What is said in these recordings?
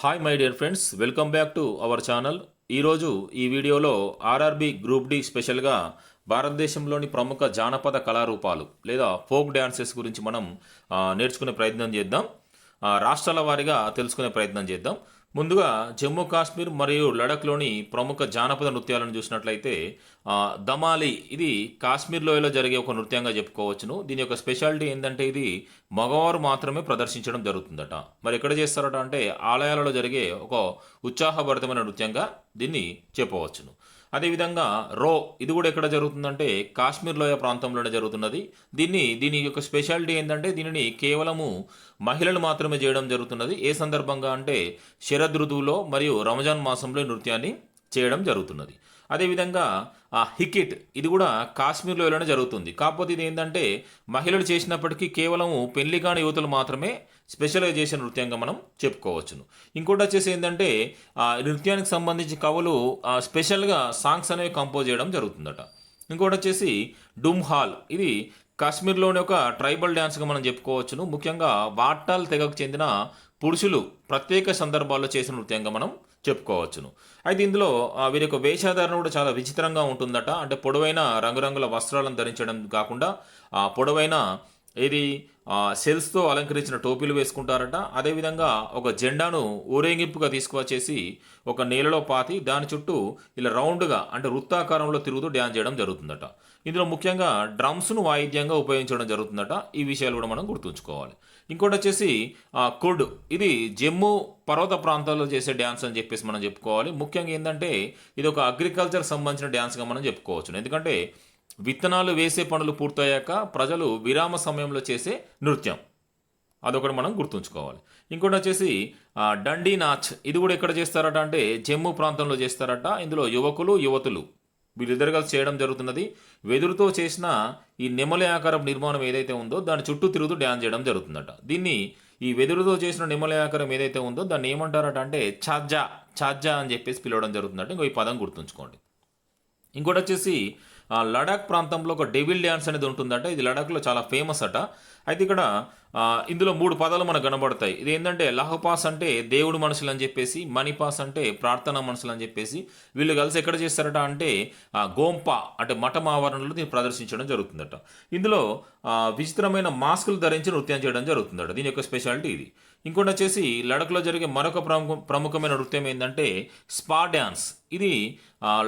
Hi my dear friends welcome back to our channel ఈరోజు ఈ వీడియోలో ఆర్ఆర్బి గ్రూప్ డి స్పెషల్గా భారతదేశంలోని ప్రముఖ జానపద కళారూపాలు లేదా ఫోక్ డ్యాన్సెస్ గురించి మనం నేర్చుకునే ప్రయత్నం చేద్దాం. ఆ, రాష్ట్రాల వారీగా తెలుసుకునే ప్రయత్నం చేద్దాం. ముందుగా జమ్మూ కాశ్మీర్ మరియు లడఖ్లోని ప్రముఖ జానపద నృత్యాలను చూసినట్లయితే దమాలి ఇది కాశ్మీర్ లోయలో జరిగే ఒక నృత్యంగా చెప్పుకోవచ్చును. దీని యొక్క స్పెషాలిటీ ఏంటంటే ఇది మగవారు మాత్రమే ప్రదర్శించడం జరుగుతుందట. మరి ఎక్కడ చేస్తారట అంటే ఆలయాలలో జరిగే ఒక ఉత్సాహభరితమైన నృత్యంగా దీన్ని చెప్పవచ్చును. అదేవిధంగా రో ఇది కూడా ఎక్కడ జరుగుతుందంటే కాశ్మీర్ లోయ ప్రాంతంలోనే జరుగుతున్నది. దీన్ని దీని యొక్క స్పెషాలిటీ ఏంటంటే దీనిని కేవలము మహిళలు మాత్రమే చేయడం జరుగుతున్నది. ఏ సందర్భంగా అంటే శరద్ ఋతువులో మరియు రంజాన్ మాసంలో నృత్యాన్ని చేయడం జరుగుతున్నది. అదేవిధంగా ఆ హికిట్ ఇది కూడా కాశ్మీర్లో వెళ్ళడం జరుగుతుంది. కాకపోతే ఇది ఏంటంటే మహిళలు చేసినప్పటికీ కేవలం పెళ్ళి కాని యువతలు మాత్రమే స్పెషలైజేషన్ నృత్యంగా మనం చెప్పుకోవచ్చును. ఇంకోటి వచ్చేసి ఏంటంటే ఆ నృత్యానికి సంబంధించి కవులు స్పెషల్గా సాంగ్స్ అనేవి కంపోజ్ చేయడం జరుగుతుందట. ఇంకోటి వచ్చేసి డుమ్ హాల్ ఇది కాశ్మీర్లోని ఒక ట్రైబల్ డ్యాన్స్గా మనం చెప్పుకోవచ్చును. ముఖ్యంగా వాటాల్ తెగకు చెందిన పురుషులు ప్రత్యేక సందర్భాల్లో చేసిన నృత్యంగా మనం చెప్పుకోవచ్చును. అయితే ఇందులో వీరి యొక్క వేషధారణ కూడా చాలా విచిత్రంగా ఉంటుందట. అంటే పొడవైన రంగురంగుల వస్త్రాలను ధరించడం కాకుండా ఆ పొడవైన ఇది సెల్స్తో అలంకరించిన టోపీలు వేసుకుంటారట. అదేవిధంగా ఒక జెండాను ఊరేగింపుగా తీసుకువచ్చేసి ఒక నేలలో పాతి దాని చుట్టూ ఇలా రౌండ్గా అంటే వృత్తాకారంలో తిరుగుతూ డ్యాన్స్ చేయడం జరుగుతుందట. ఇందులో ముఖ్యంగా డ్రమ్స్ను వాయిద్యంగా ఉపయోగించడం జరుగుతుందట. ఈ విషయాలు కూడా మనం గుర్తుంచుకోవాలి. ఇంకోటి వచ్చేసి కుడ్. ఇది జమ్మూ పర్వత ప్రాంతాల్లో చేసే డ్యాన్స్ అని చెప్పేసి మనం చెప్పుకోవాలి. ముఖ్యంగా ఏంటంటే ఇది ఒక అగ్రికల్చర్ సంబంధించిన డ్యాన్స్గా మనం చెప్పుకోవచ్చు. ఎందుకంటే విత్తనాలు వేసే పనులు పూర్తయ్యాక ప్రజలు విరామ సమయంలో చేసే నృత్యం. అదొకటి మనం గుర్తుంచుకోవాలి. ఇంకోటి వచ్చేసి డండీ నాచ్. ఇది కూడా ఎక్కడ చేస్తారట అంటే జమ్మూ ప్రాంతంలో చేస్తారట. ఇందులో యువకులు యువతులు. వీళ్ళిద్దరు కలిసి చేయడం జరుగుతున్నది. వెదురుతో చేసిన ఈ నెమలి ఆకారం నిర్మాణం ఏదైతే ఉందో దాని చుట్టూ తిరుగుతూ డ్యాన్స్ చేయడం జరుగుతుందట. దీన్ని ఈ వెదురుతో చేసిన నెమలి ఆకారం ఏదైతే ఉందో దాన్ని ఏమంటారట అంటే ఛాజ్జా ఛాజ్జా అని చెప్పేసి పిలవడం జరుగుతుందట. ఇంకో ఈ పదం గుర్తుంచుకోండి. ఇంకోటి వచ్చేసి లడాక్ ప్రాంతంలో ఒక డెవిల్ డ్యాన్స్ అనేది ఉంటుందట. ఇది లడాక్లో చాలా ఫేమస్ అట. అయితే ఇక్కడ ఇందులో మూడు పదాలు మనకు కనబడతాయి. ఇది ఏంటంటే లహపాస్ అంటే దేవుడు మనుషులు అని చెప్పేసి మణిపాస్ అంటే ప్రార్థనా మనుషులు అని చెప్పేసి వీళ్ళు కలిసి ఎక్కడ చేస్తారట అంటే గోంపా అంటే మఠం ఆవరణలో దీన్ని ప్రదర్శించడం జరుగుతుందట. ఇందులో విచిత్రమైన మాస్కులు ధరించి నృత్యం చేయడం జరుగుతుందట. దీని యొక్క స్పెషాలిటీ ఇది. ఇంకోటి వచ్చేసి లడఖ్లో జరిగే మరొక ప్రముఖ ప్రముఖమైన నృత్యం ఏంటంటే స్పా డ్యాన్స్. ఇది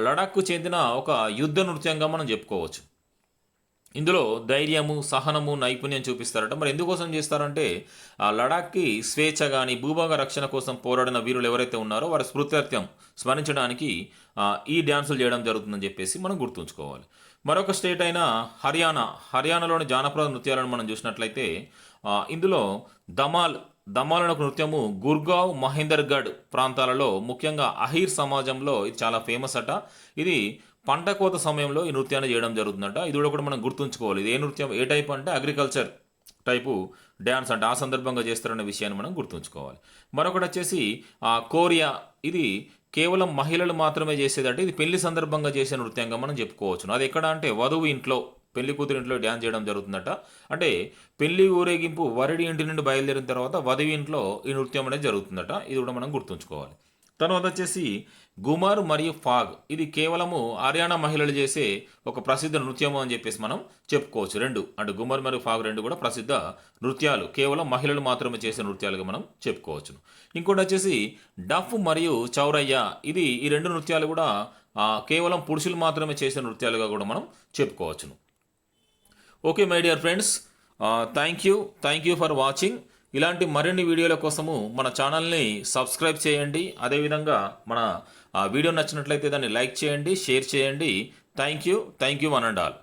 లడాఖ్కు చెందిన ఒక యుద్ధ నృత్యంగా మనం చెప్పుకోవచ్చు. ఇందులో ధైర్యము సహనము నైపుణ్యం చూపిస్తారట. మరి ఎందుకోసం చేస్తారంటే ఆ లడాఖ్కి స్వేచ్ఛ కానీ భూభాగ రక్షణ కోసం పోరాడిన వీరులు ఎవరైతే ఉన్నారో వారి స్మృత్యర్థం స్మరించడానికి ఈ డ్యాన్సులు చేయడం జరుగుతుందని చెప్పేసి మనం గుర్తుంచుకోవాలి. మరొక స్టేట్ అయిన హర్యానా. హర్యానాలోని జానపద నృత్యాలను మనం చూసినట్లయితే ఇందులో దమాల్ దమాల్ ఒక నృత్యము గుర్గావ్ మహేందర్గఢ్ ప్రాంతాలలో ముఖ్యంగా అహీర్ సమాజంలో ఇది చాలా ఫేమస్ అట. ఇది పంట కోత సమయంలో ఈ నృత్యాన్ని చేయడం జరుగుతుందట. ఇది కూడా మనం గుర్తుంచుకోవాలి. ఇది ఏ నృత్యం ఏ టైప్ అంటే అగ్రికల్చర్ టైపు డ్యాన్స్ అంటే ఆ సందర్భంగా చేస్తారనే విషయాన్ని మనం గుర్తుంచుకోవాలి. మరొకటి వచ్చేసి కోరియా. ఇది కేవలం మహిళలు మాత్రమే చేసేదంటే. ఇది పెళ్ళి సందర్భంగా చేసే నృత్యంగా మనం చెప్పుకోవచ్చు అది ఎక్కడ అంటే వధువు ఇంట్లో పెళ్ళి కూతురు ఇంట్లో డ్యాన్స్ చేయడం జరుగుతుందట. అంటే పెళ్ళి ఊరేగింపు వరడి ఇంటి నుండి బయలుదేరిన తర్వాత వధవి ఇంట్లో ఈ నృత్యం అనేది జరుగుతుందట. ఇది కూడా మనం గుర్తుంచుకోవాలి. తర్వాత వచ్చేసి గుమర్ మరియు ఫాగ్. ఇది కేవలము హర్యానా మహిళలు చేసే ఒక ప్రసిద్ధ నృత్యము అని చెప్పేసి మనం చెప్పుకోవచ్చు. రెండు. అంటే గుమర్ మరియు ఫాగ్ రెండు కూడా ప్రసిద్ధ నృత్యాలు. కేవలం మహిళలు మాత్రమే చేసే నృత్యాలుగా మనం చెప్పుకోవచ్చు ఇంకోటి వచ్చేసి డఫ్ మరియు చౌరయ్య. ఇది ఈ రెండు నృత్యాలు కూడా కేవలం పురుషులు మాత్రమే చేసే నృత్యాలుగా కూడా మనం చెప్పుకోవచ్చును. Okay my dear friends thank you thank you for watching ఇలాంటి మరిన్ని వీడియోల కోసము మన ఛానల్ని సబ్స్క్రైబ్ చేయండి. అదేవిధంగా మన వీడియో నచ్చినట్లయితే దాన్ని లైక్ చేయండి షేర్ చేయండి. Thank you thank you one and all